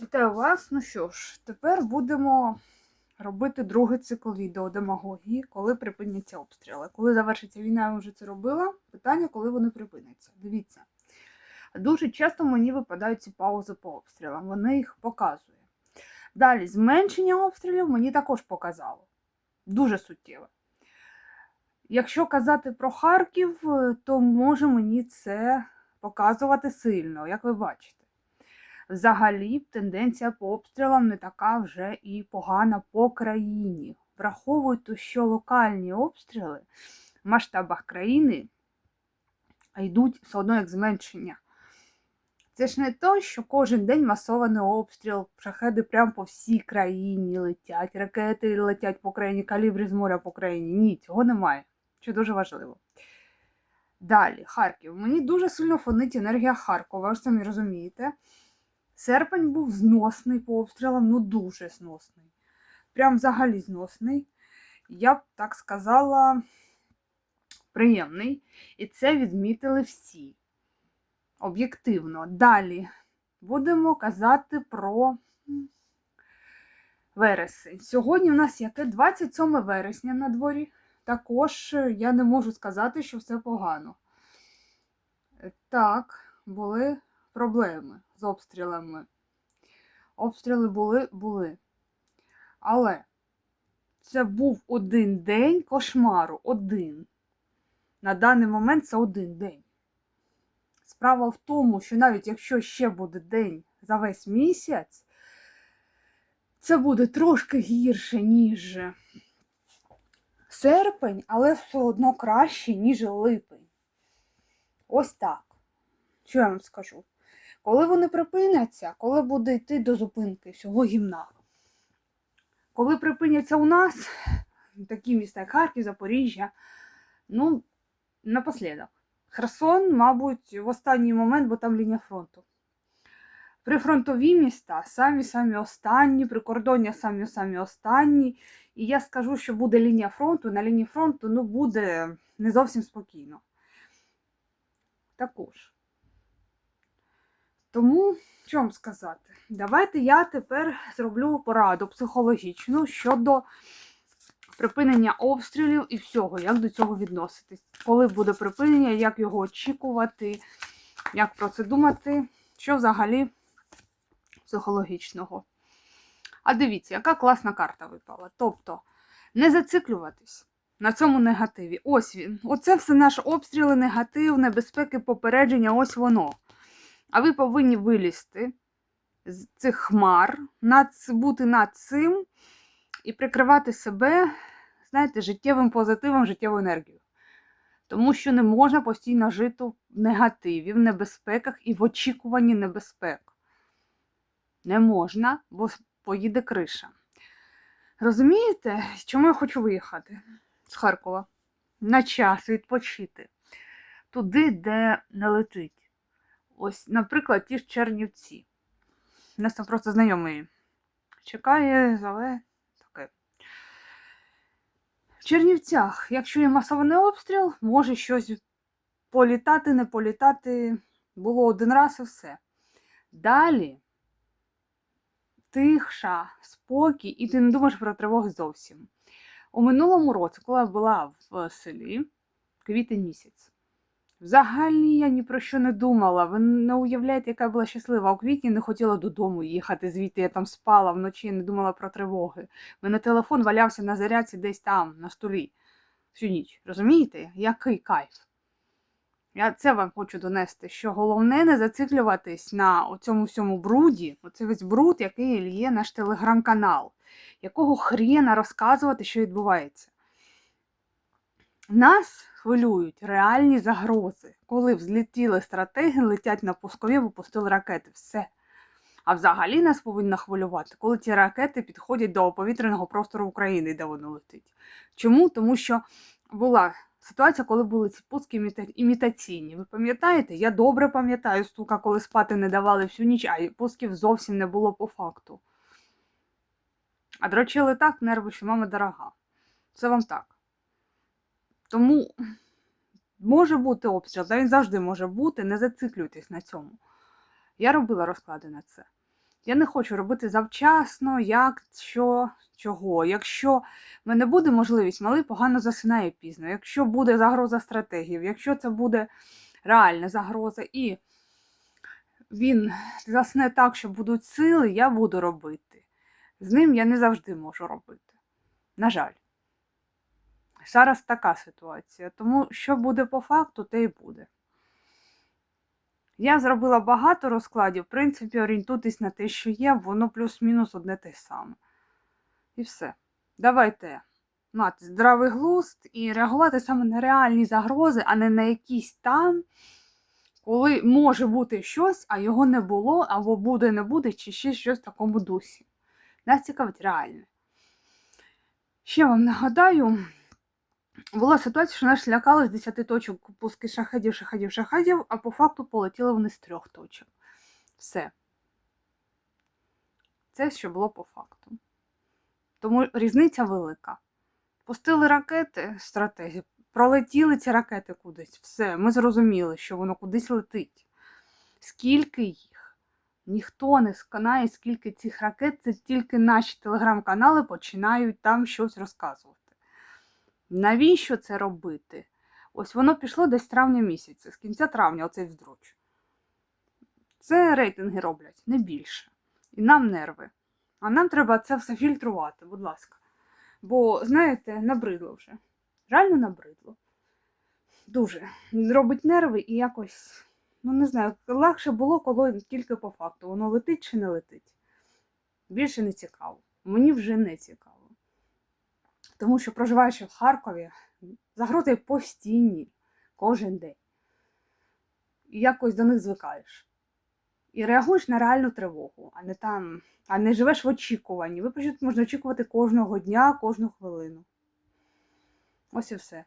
Вітаю вас. Ну що ж, тепер будемо робити другий цикл відео демагогії, коли припиняться обстріли. Коли завершиться війна, я вже це робила. Питання, коли вони припиняться. Дивіться. Дуже часто мені випадають ці паузи по обстрілам. Вони їх показують. Далі, зменшення обстрілів мені також показало. Дуже суттєве. Якщо казати про Харків, то може мені це показувати сильно, як ви бачите. Взагалі, тенденція по обстрілам не така вже і погана по країні. Враховуйте, що локальні обстріли в масштабах країни йдуть все одно як зменшення. Це ж не то, що кожен день масований обстріл, шахеди прямо по всій країні летять, ракети летять по країні, калібри з моря по країні. Ні, цього немає. Що дуже важливо. Далі, Харків. Мені дуже сильно фонить енергія Харкова, ви ж самі розумієте. Серпень був зносний по обстрілам, ну дуже зносний. Прям взагалі зносний. Я б так сказала, приємний. І це відмітили всі. Об'єктивно. Далі будемо казати про вересень. Сьогодні в нас яке 27 вересня на дворі. Також е, я не можу сказати, що все погано. Е, Так, були проблеми з обстрілами. Обстріли були, були. Але це був один день кошмару. Один. На даний момент це один день. Справа в тому, що навіть якщо ще буде день за весь місяць, це буде трошки гірше, ніж серпень, але все одно краще, ніж липень. Ось так. Що я вам скажу? Коли вони припиняться, коли буде йти до зупинки всього гімна. Коли припиняться у нас такі міста, як Харків, Запоріжжя, ну, напослідок. Херсон, мабуть, в останній момент, бо там лінія фронту. Прифронтові міста самі-самі останні, прикордоння самі-самі останні. І я скажу, що буде лінія фронту, на лінії фронту ну, буде не зовсім спокійно. Також. Тому, що вам сказати, давайте я тепер зроблю пораду психологічну щодо припинення обстрілів і всього, як до цього відноситись. Коли буде припинення, як його очікувати, як про це думати, що взагалі психологічного. А дивіться, яка класна карта випала. Тобто, не зациклюватись на цьому негативі. Ось він. Оце все наш обстріли, негатив, небезпеки, попередження, ось воно. А ви повинні вилізти з цих хмар, над, бути над цим і прикривати себе, знаєте, життєвим позитивом, життєвою енергією. Тому що не можна постійно жити в негативі, в небезпеках і в очікуванні небезпек. Не можна, бо поїде криша. Розумієте, чому я хочу виїхати з Харкова? На час відпочити. Туди, де не летить. Ось, наприклад, ті ж Чернівці. У нас там просто знайомий чекає, але таке. В Чернівцях, якщо є масований обстріл, може щось політати, не політати. Було один раз і все. Далі тиша, спокій, і ти не думаєш про тривоги зовсім. У минулому році, коли я була в селі, квітень місяць, взагалі я ні про що не думала. Ви не уявляєте, яка була щаслива. У квітні не хотіла додому їхати, звідти я там спала вночі, не думала про тривоги. Мене телефон валявся на зарядці десь там, на столі, всю ніч. Розумієте, який кайф? Я це вам хочу донести, що головне не зациклюватись на цьому всьому бруді, оце весь бруд, який є наш телеграм-канал, якого хрена розказувати, що відбувається. Нас хвилюють реальні загрози, коли взлетіли стратеги, летять на пускові, випустили ракети. Все. А взагалі нас повинно хвилювати, коли ці ракети підходять до повітряного простору України, де воно летить. Чому? Тому що була ситуація, коли були ці пуски імітаційні. Ви пам'ятаєте? Я добре пам'ятаю, стука, коли спати не давали всю ніч, а пусків зовсім не було по факту. А дрочили так, нерви, що мама дорога. Це вам так. Тому може бути обстріл, він завжди може бути, не зациклюйтесь на цьому. Я робила розклади на це. Я не хочу робити завчасно, як, що, чого. Якщо в мене буде можливість, малий погано засинає пізно. Якщо буде загроза стратегів, якщо це буде реальна загроза, і він засне так, що будуть сили, я буду робити. З ним я не завжди можу робити. На жаль. Зараз така ситуація. Тому що буде по факту, те й буде. Я зробила багато розкладів, в принципі, орієнтуйтесь на те, що є, воно плюс-мінус одне те саме. І все. Давайте мати здравий глузд і реагувати саме на реальні загрози, а не на якісь там, коли може бути щось, а його не було, або буде, не буде, чи ще щось в такому дусі. Нас цікавить реальне. Ще вам нагадаю, була ситуація, що нас лякали з 10 точок пуски шахедів, шахедів, шахедів, а по факту полетіли вони з трьох точок. Все. Це що було по факту. Тому різниця велика. Пустили ракети стратегії, пролетіли ці ракети кудись. Все, ми зрозуміли, що воно кудись летить. Скільки їх? Ніхто не сканає, скільки цих ракет, це тільки наші телеграм-канали починають там щось розказувати. Навіщо це робити? Ось воно пішло десь травня місяця, з кінця травня, оцей вздруч. Це рейтинги роблять, не більше. І нам нерви. А нам треба це все фільтрувати, будь ласка. Бо, знаєте, набридло вже. Реально набридло. Дуже. Робить нерви і якось, ну не знаю, легше було, коли тільки по факту. Воно летить чи не летить. Більше не цікаво. Мені вже не цікаво. Тому що, проживаючи в Харкові, загрози постійні кожен день. І якось до них звикаєш. І реагуєш на реальну тривогу, а не там, а не живеш в очікуванні. Ви можна очікувати кожного дня, кожну хвилину. Ось і все.